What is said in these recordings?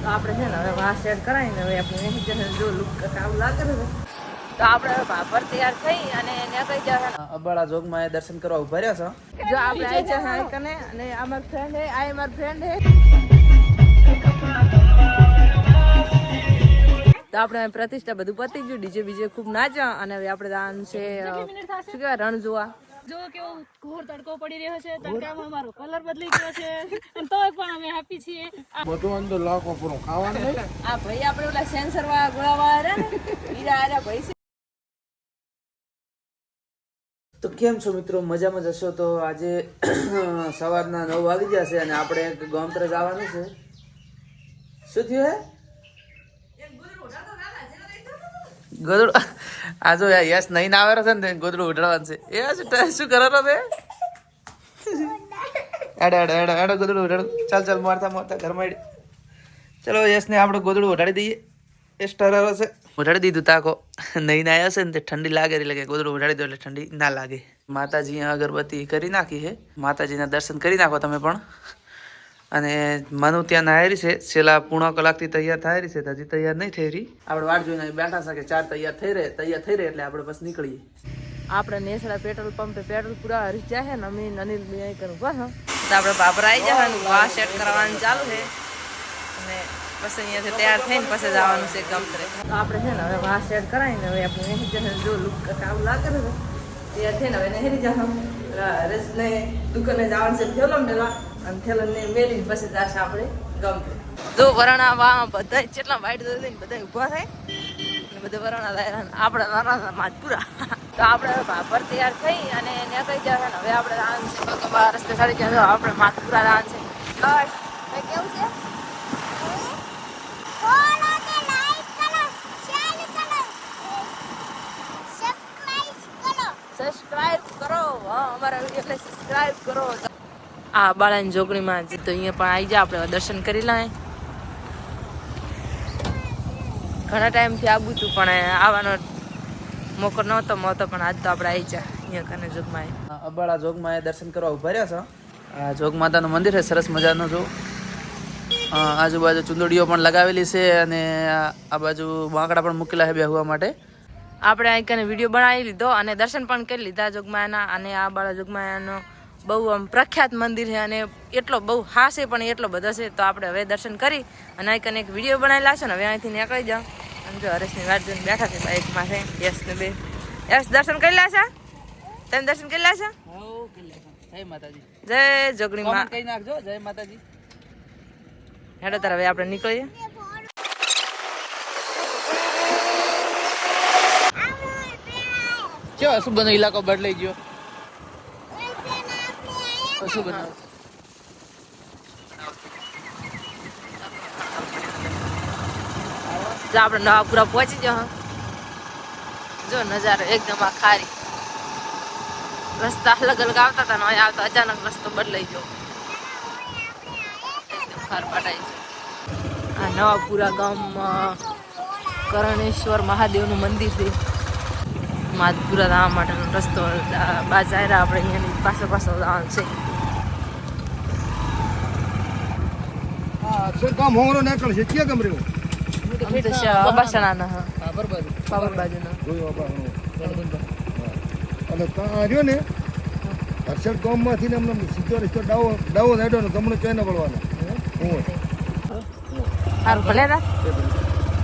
તો આપણે છે ને હવે વાહ સેટ કરાવીને હવે આપણે નહીં જો લુક આવું લાગે ને તો આપણે ભાભર તૈયાર થઈ અને એને કઈ જશે અબાળા જોગમાં એ દર્શન કરવા ઊભા રહ્યા છો. જો આપણે આવી છે હા કને અને આ માર ફ્રેન્ડ હે આ માર ફ્રેન્ડ હે. તો આપણે પ્રતિષ્ઠા બધું પતી ગયું ડીજે બીજે ખૂબ નાચ્યા અને હવે આપણે દાન છે શું કહેવાય રણ જોવા જો કેવો ઘોર તડકો પડી રહ્યો છે તડકામાં અમારો કલર બદલી ગયો છે. અને તો પણ અમે હેપી છીએ. આ ભાઈ આપણે ઓલા સેન્સર વાળા ગોળા વાળા ને હીરા આર્યા ભાઈ તો કેમ છો મિત્રો? મજામાં જશો તો આજે સવારના નવ વાગી જશે અને આપણે એક ગોમત્ર જવાનું છે. શું થયું હે? ગોદડું આ જો યસ નહીં ના આવે છે ને ગોદડું ઉડાડવાનું છે. એ શું શું કરો રો તે? એડે એડે એડે એડે ગોદડું ઉડાડો. ચાલ ચાલ, મારતા મારતા ઘરમાં ચલો યસને આપણે ગોદડું ઉડાડી દઈએ. એ સ્ટરર છે. ઉડાડી દીધું તાકો. નહીં ના આવ્યો છે ને ઠંડી લાગે એટલે કે ગોદડું ઉડાડી દો એટલે ઠંડી ના લાગે. માતાજી અગરબત્તી કરી નાખી છે. માતાજીના દર્શન કરી નાખો તમે પણ. અને મનુ ત્યાં નાયરી છે. છેલ્લા પૂર્ણ કલાકથી તૈયાર થાય છે. તો હજી તૈયાર નહીં થઈ રહી આપણે વાટ જોઈને બેઠા છે કે ચાર તૈયાર થઈ રહે. તૈયાર થઈ રહે એટલે આપણે બસ નીકળીએ. આપણે નેસડા પેટ્રોલ પંપે પેટ્રોલ પૂરા હરી જાય ને અમે અનિલ બી કરું. બસ તો આપણે બાપરા આવી જવાનું. વાહ સેટ કરવાનું ચાલુ છે. અને પછી અહીંયાથી તૈયાર થઈને પછી જવાનું છે ગમતરે. તો આપણે છે ને હવે વાહ સેટ કરાવીને હવે આપણે નહીં જશે જો લુક કામ લાગે ને તૈયાર થઈને હવે નહીં જવાનું. રસને દુકાને જવાનું છે. થેલો મેળવા અને થેલો ને પછી જશે આપણે ગમતરે જો વરણા વાહ બધા કેટલા વાઈટ થઈને બધા ઊભા થાય. ને બધા વરણા લાયરા આપણે વરણા માં તો આપણે ભાભર તૈયાર થઈ અને એને કઈ જશે હવે આપણે રાન છે રસ્તે સાડી જાય આપણે માથપુરા રાન છે. બસ. કઈ કેવું છે? સબસ્ક્રાઇબ કરો. હા અમારા વીડિયો સબસ્ક્રાઇબ કરો. આ બાળાની જોગણીમાં જ. તો અહીંયા પણ આવી જા આપણે દર્શન કરી લઈએ ઘણા ટાઈમથી આવું હતું પણ આવવાનો મોકો નહોતો મળતો પણ આજ તો આપણે આવી જા અહીંયા કને જોગમાં અબાળા જોગમાં એ દર્શન કરવા ઊભા રહ્યા છો. આ જોગ માતાનું મંદિર છે સરસ મજાનું જો. આજુબાજુ ચુંદડીઓ પણ લગાવેલી છે અને આ બાજુ બાંકડા પણ મૂકેલા છે બેહવા માટે. આપણે અહીં કને વીડિયો બનાવી લીધો અને દર્શન પણ કરી લીધા જોગમાયાના અને આ બાળા જોગમાયાનો બહુ આમ પ્રખ્યાત મંદિર છે અને એટલો બહુ હાસ છે પણ એટલો બધો છે. તો આપણે હવે દર્શન કરી અને અહીં કને એક વીડિયો બનાવેલા છે ને હવે અહીંથી નીકળી જાઉં. અને જો હરેશની વાત જોઈને બેઠા છે બાઇકમાં છે. યસ ને બે. યસ દર્શન કરી છે? તમે દર્શન કરી છે? જય માતાજી. જય જોગણીમાં. કહી નાખજો? જય માતાજી. હેડો તાર હવે આપણે નીકળીએ. કેવો શું બનો ઇલાકો બદલાઈ ગયો. શું બનાવ? જો આપણે નવાપુરા પહોંચી જાઓ જો નજારો એકદમ આ ખારી. રસ્તા અલગ અલગ આવતા હતા ને આવતા અચાનક રસ્તો બદલાઈ ગયો. એકદમ ખાર પટાઈ છે આ નવાપુરા ગામમાં કરણેશ્વર મહાદેવનું મંદિર છે. માધપુરા જવા માટેનો રસ્તો બાજાયરા આપણે અહીંયાની પાસે પાસે જવાનું છે. કામ હોવાનો નીકળ છે? ક્યાં ગમ રહ્યો અમે તો બબાસણાના હા. હા બરોબર પાવર બાજુના જોયો બાપા અને ત્યાં રહ્યો ને હર્ષદ ગામમાંથી ને અમને સીધો રસ્તો ડાવો ડાવો નાડ્યો ને તમને ચોઈ ન પડવાનો સારું ભલે ના.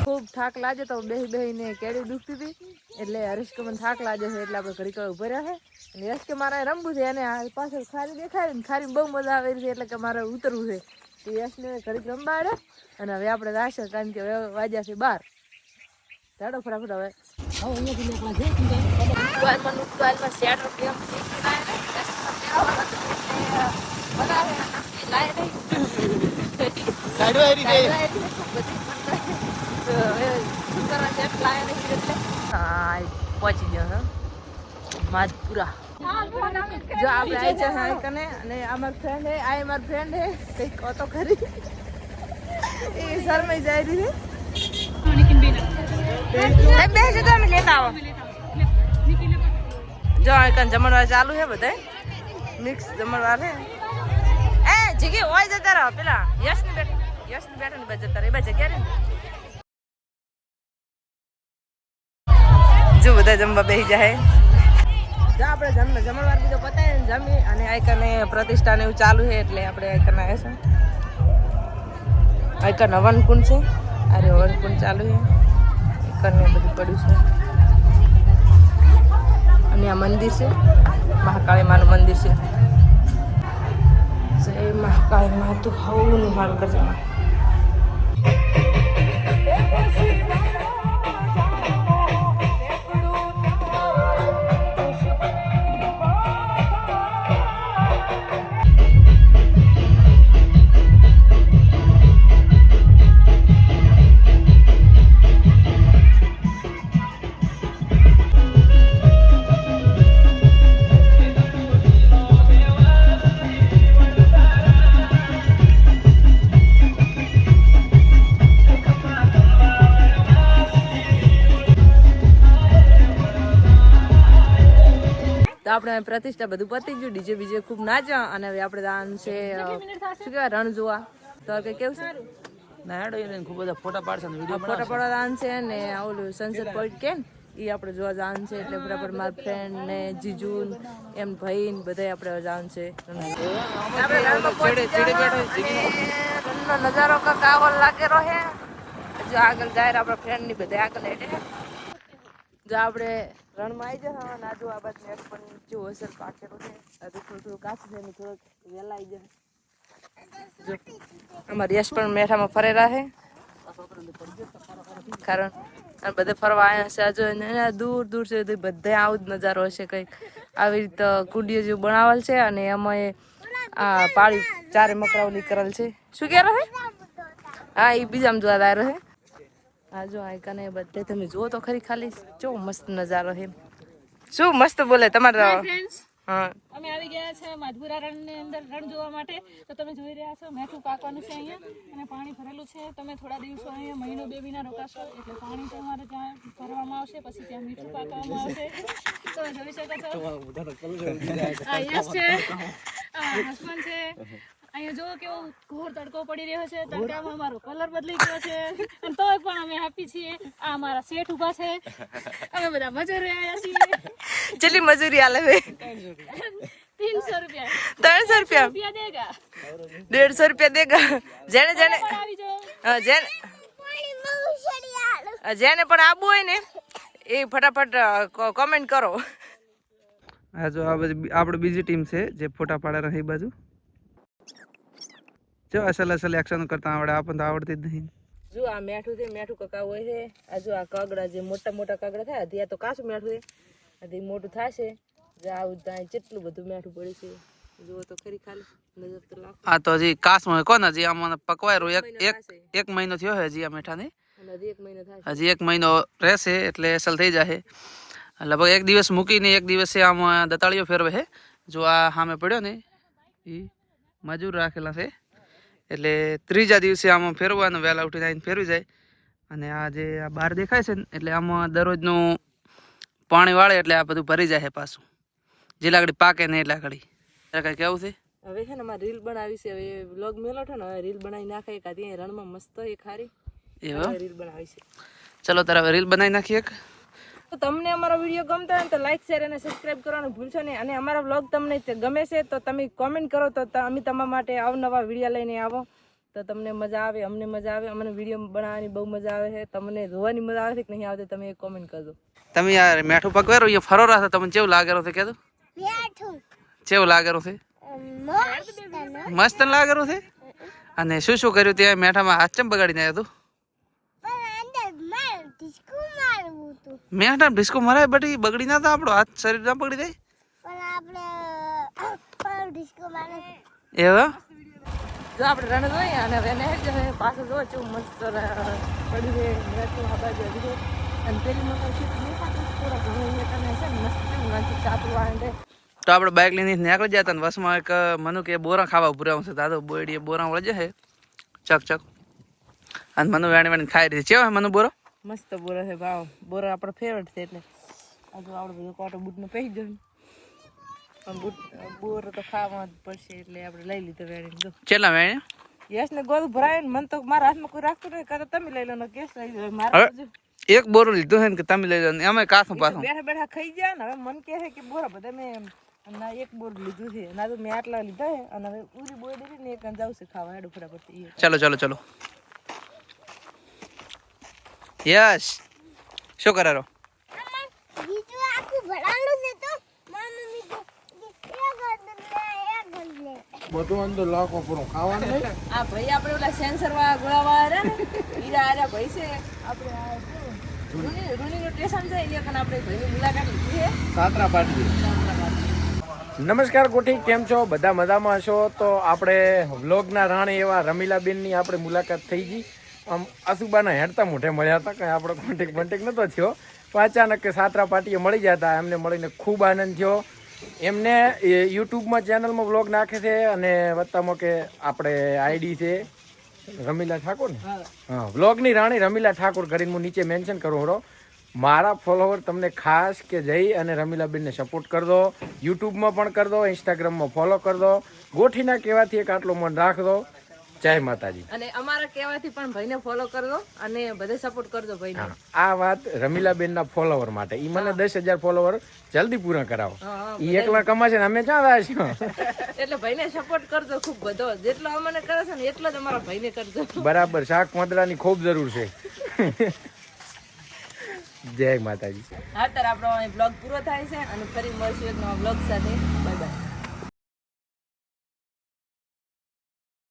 ખૂબ થાક લાગે તો બેહી બેહીને કેડી દુખતી હતી. એટલે હરીશ થાક લાગે છે એટલે આપણે વાર ઊભા રહ્યા છે. અને યશ કે મારે રમવું છે અને આ પાછળ ખારી દેખાય ને ખારી બહુ મજા આવે છે એટલે કે મારે ઉતરવું છે. યશને ઘડીક રમવાડે અને હવે આપણે રાશે કારણ કે હવે વાગ્યા છે બાર. ચાલો ફટાફટ હવે. પહોંચી ગયો હા. માધપુરા. જો આપણે આવી છે હા કને અને આ માર ફ્રેન્ડ હે, આ માર ફ્રેન્ડ હે. કઈ કહો તો ખરી એ શરમાઈ જાય રહી છે બે છે તમે લેતા આવો. જો આ કન જમણવાર ચાલુ છે બધાય. મિક્સ જમણવાર હે. એ, જીગી ઓય જતા રહો. પેલા યશ ને બેઠા યશ બેઠો ને બજે તારે એ બાજુ ક્યારે જો બધા જમવા બેસી જાય આપણે જમ જમણવાર બીજો પતાય ને જમી અને આઈકને પ્રતિષ્ઠાને એવું ચાલુ છે એટલે આપણે આઈકન આવ્યા છે. આઈકન હવનકુંડ છે. અરે હવનકુંડ ચાલુ છે. આઈકન ને બધું પડ્યું છે. અને આ મંદિર છે. મહાકાળી માનું મંદિર છે. જય મહાકાળી માં તું હવનું મારું કરજે. આપણે પ્રતિષ્ઠા બધું પતી ગયું. ડીજે બીજે ખૂબ નાચ્યા અને હવે આપણે દાન છે શું કહેવાય રણ જોવા. તો હવે કેવું છે? એને ખૂબ બધા ફોટા પાડશે ને વીડિયો ફોટા પડવા દાન છે ને ઓલું સનસેટ પોઈન્ટ કે એ આપણે જોવા જવાનું છે એટલે બરાબર મારા ફ્રેન્ડ ને જીજુ ને એમ ભાઈ ને બધા આપણે જવાનું છે. નજારો કાવલ આવો લાગેલો છે જો આગળ જાય આપણા ફ્રેન્ડની બધા આગળ હેઠે જો આપણે રણમાં આવી જશે અને આજુ આ બાજુ નેટ પણ જો અસર પાકેલું છે. હજુ થોડું થોડું કાચું છે ને વહેલા આવી જશે. અમારી યશ પણ મેઠામાં ફરેલા છે. કારણ અને બધે ફરવા આવ્યા છે એને દૂર દૂર છે બધે આવું જ નજારો હશે કંઈક. આવી રીતે કુંડીઓ જેવું બનાવેલ છે અને એમાં આ પાળી ચારે મકરાવલી કરેલ છે. શું કહે રહે? હા એ બીજામાં જોવા દાયરો છે હા જો આ કને બધે. તમે જુઓ તો ખરી ખાલી. જો મસ્ત નજારો છે. શું મસ્ત બોલે તમારો હા. અમે આવી ગયા છે માધપુરા રણની અંદર રણ જોવા માટે. તો તમે જોઈ રહ્યા છો મેઠું પાકવાનું છે અહીંયા. અને પાણી ભરેલું છે. તમે થોડા દિવસો અહીંયા મહિનો બે મહિના રોકાશો. એટલે પાણી તમારે ત્યાં ભરવામાં આવશે પછી ત્યાં મીઠું પાકવામાં આવશે. તમે જોઈ શકો છો. આ યશ છે. હસબન્ડ છે. અહીંયા જો કેવો ઘોર તડકો પડી રહ્યો છે. તડકામાં અમારો કલર બદલી ગયો છે. અને તોય પણ અમે હેપી છીએ. આ અમારા શેઠ ઊભા છે. અમે બધા મજૂરી આવ્યા છીએ. જેટલી મજૂરી આલે છે રૂપિયા. ત્રણસો રૂપિયા? દેગા. દેડસો રૂપિયા દેગા. જેને જેને જેને જેને પણ આવવું હોય ને એ ફટાફટ કોમેન્ટ કરો. હા આ બધી આપણે બીજી ટીમ છે જે ફોટા પાડે એ બાજુ. જો અસલ અસલ એક્શન કરતા આવડે આપણને તો આવડતી જ નહીં. જો આ મેઠું છે મેઠું કકા હોય છે? આ જો આ કાગડા જે મોટા મોટા કાગડા થાય ત્યાં તો કાચું મેઠું છે. આ તે મોટું થશે. જે આવું ત્યાં કેટલું બધું મેઠું પડે છે. જુઓ તો ખરી ખાલી. નજર તો લાખો આ તો હજી કાસમાં કોણ હજી આમાં પકવાય રહ્યું એક એક એક મહિનો થયો છે હજી આ મીઠાને. હજી એક મહિનો થાય હજી એક મહિનો રહેશે એટલે અસલ થઈ જશે લગભગ એક દિવસ મૂકીને એક દિવસે આમાં દતાળીઓ ફેરવે છે જો આ સામે પડ્યો ને એ મજૂર રાખેલા છે. એટલે ત્રીજા દિવસે આમાં ફેરવવાનું વહેલા ઉઠીને આવીને ફેરવી જાય. અને આ જે આ બહાર દેખાય છે ને એટલે આમાં દરરોજનું પાણી વાળે એટલે આ બધું ભરી જાય છે પાછું. જે લાકડી પાકે ને એટલા ઘડી તારે કઈ કેવું છે? હવે છે ને મારે રીલ બનાવી છે હવે વ્લોગ મેલો છે ને હવે રીલ બનાવી નાખે એક આધી રણમાં મસ્ત એ ખારી. એવો રીલ બનાવી છે. ચલો તારે હવે રીલ બનાવી નાખીએ એક. તો તમને અમારો વીડિયો ગમતો હોય ને તો લાઈક શેર અને સબસ્ક્રાઈબ કરવાનું ભૂલશો નહીં. અને અમારા વ્લોગ તમને ગમે છે તો તમે કોમેન્ટ કરો તો અમે તમારા માટે અવનવા વીડિયો લઈને આવો. તો તમને મજા આવે અમને મજા આવે. અમને વીડિયો બનાવવાની બહુ મજા આવે છે. તમને જોવાની મજા આવે છે કે નહીં આવતી તમે કોમેન્ટ કરજો. તમે યાર મેઠું પકવેરું એ ફરો રાખો તમને કેવું લાગેલો છે કહેતો કેવું લાગેલું છે. મસ્ત લાગેલું છે? અને શું શું કર્યું ત્યાં મેઠામાં? હાથ ચમ બગાડીને આવ્યો તું મેઠા ડિસ્કો મરાય બટી બગડી ના તો આપણો હાથ શરીર ના બગડી જાય. એવા? જો આપણે રણ જોઈએ અને હવે એને જ હવે જો કેવું મસ્ત ર- પડ્યું છે મેઠું આ બાજુ હજી તો. અને પેલી મકર છે તે દેખાતું થોડા ઘણો કને છે મસ્ત કેવું નાચું આંડે તો આપણે બાઇક લઈને નીકળી જતા ને બસમાં એક મનુ કે બોરા ખાવા ઉભું છે. દાદો બોયડીએ બોરા વળે છે. ચક ચક. અને મનુ વેણી વેણી ખાઈ રહી છે. કેવા મનુ બોરો? મસ્ત બોરો છે ભાવ બોરો આપણો ફેવરેટ છે એટલે આજુ આપણે બધો કોટો બૂટનો પહેરી ગયો પણ બૂટ બોરો તો ખાવા જ પડશે એટલે આપણે લઈ લીધો વેણી જો. ચેલા વેણી યશ ને ગોલ ભરાય ને મન તો મારા હાથમાં કોઈ રાખતું નહીં કાં તમે લઈ લો ને કેસ લઈ લો મારા એક બોરો લીધું છે ને કે તમે લઈ લો ને અમે કાથું પાછું. બેઠા બેઠા ખાઈ ગયા ને હવે મન કહે છે કે બોરા બધા મેં ના એક બોર લીધું છે ના તો મેં આટલા લીધા છે અને હવે ઉરી બોય દીધી ને એક જાવ છે ખાવા હેડો ફટાફટ ચાલો ચાલો ચાલો યશ શું કરારો બીજું આખું ભરાયેલું છે તો મામા બીજું એક ગંધ લે એક શું કરારો બધું અંદર લાખો પૂરું ખાવાનું આ ભાઈ આપણે ઓલા સેન્સર વાળા ગોળા વાળા રહ્યા ને ભાઈ છે. આપણે શું? રૂની રૂનીનું સ્ટેશન છે અહીંયા કને આપણે ભાઈની મુલાકાત લીધી છે. સાતરા પાટી નમસ્કાર કોઠી કેમ છો? બધા મજામાં છો તો આપણે વ્લોગના રાણી એવા રમીલાબેનની આપણે મુલાકાત થઈ ગઈ. આમ આસુબાના હેડતા મોઢે મળ્યા હતા કંઈ આપણો કોન્ટેક કોન્ટેક નહોતો થયો. પણ અચાનક કે સાતરા પાટીએ મળી ગયા હતા એમને મળીને ખૂબ આનંદ થયો. એમને એ યુટ્યુબમાં ચેનલમાં વ્લોગ નાખે છે અને વત્તામાં કે આપણે આઈડી છે રમીલા ઠાકોર ને? હા. વ્લોગની રાણી રમીલા ઠાકોર કરીને હું નીચે મેન્શન કરું હરો મારા ફોલોવર તમને ખાસ કે જઈ અને રમીલાબેનને સપોર્ટ કરી દો. યુટ્યુબમાં પણ કરી દો ઇન્સ્ટાગ્રામમાં ફોલો કરી દો. ગોઠીના કહેવાથી એક આટલો મન રાખદો જય માતાજી. અને અમારા કહેવાથી પણ ભાઈને ફોલો કરજો અને બધે સપોર્ટ કરજો ભાઈને. આ વાત રમીલાબેનના ફોલોવર માટે. ઈ મને દસ હજાર ફોલોવર જલ્દી પૂરા કરાવો. ઈ એકલા કમાશે ને અમે ક્યાં રહ્યા છીએ? એટલે ભાઈને સપોર્ટ કરજો ખૂબ બધો. જેટલો અમને કરે છે ને એટલો જ અમારા ભાઈને કરજો. બરાબર શાક પાંદડાની ખૂબ જરૂર છે. જય માતાજી. હા તાર આપણો બ્લોગ પૂરો થાય છે અને ફરી મળશું એક નવા બ્લોગ સાથે. Bye bye